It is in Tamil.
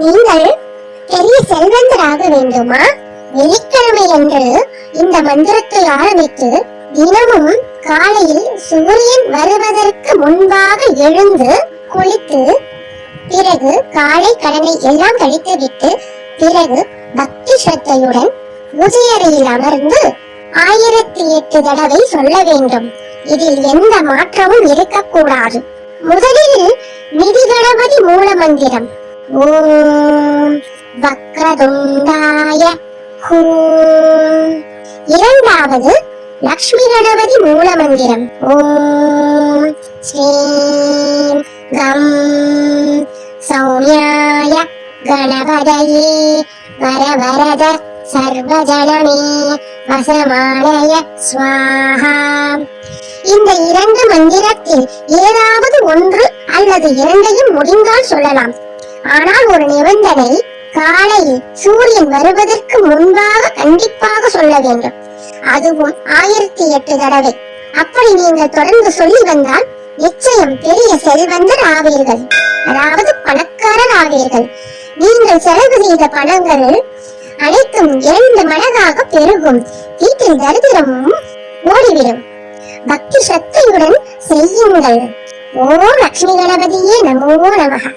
நீங்கள் பெரிய செல்வந்தராக வேண்டுமா? வெள்ளிக்கிழமை என்று இந்த மந்திரத்தை ஆரம்பித்து தினமும் காலையில் சூரியன் வருவதற்கு முன்பாக எழுந்து குளித்து பிறகு காலை கடனை எல்லாம் கழித்துவிட்டு பிறகு பக்தி ஸ்ரத்தையுடன் பூஜை அறையில் அமர்ந்து ஆயிரத்தி எட்டு தடவை சொல்ல வேண்டும். இதில் எந்த மாற்றமும் இருக்கக்கூடாது. முதலில் நிதி கணபதி மூல மந்திரம் ஓம் வக்ரதுண்டாய ஹூம். இரண்டாவது லக்ஷ்மி கணபதி மூல மந்திரம் ஓம் ஸ்ரீம் கம் சௌமியாய கணபதயே வரவரத சர்வஜனமே வசமானய ஸ்வாஹா இந்த இரண்டு மந்திரத்தில் ஏதாவது ஒன்று அல்லது இரண்டையும் முடிந்தால் சொல்லலாம். ஆனால் ஒரு நிபந்தனை காலையில் சூரியன் வருவதற்கு முன்பாக கண்டிப்பாக சொல்ல வேண்டும். அதுவும் ஆயிரத்தி எட்டு தடவை. அப்படி நீங்கள் தொடர்ந்து சொல்லி வந்தால் நிச்சயம் பெரிய செல்வந்தர் ஆவீர்கள். அதாவது பணக்காரர் ஆவீர்கள். நீங்கள் செலவு செய்த பணங்கள் அனைத்தும் இரண்டு மடங்காக பெருகும். வீட்டில் தரித்திரமும் ஓடிவிடும். பக்தி சக்தியுடன் செய்யுங்கள். ஓ லக்ஷ்மி கணபதியே நமோ நமகா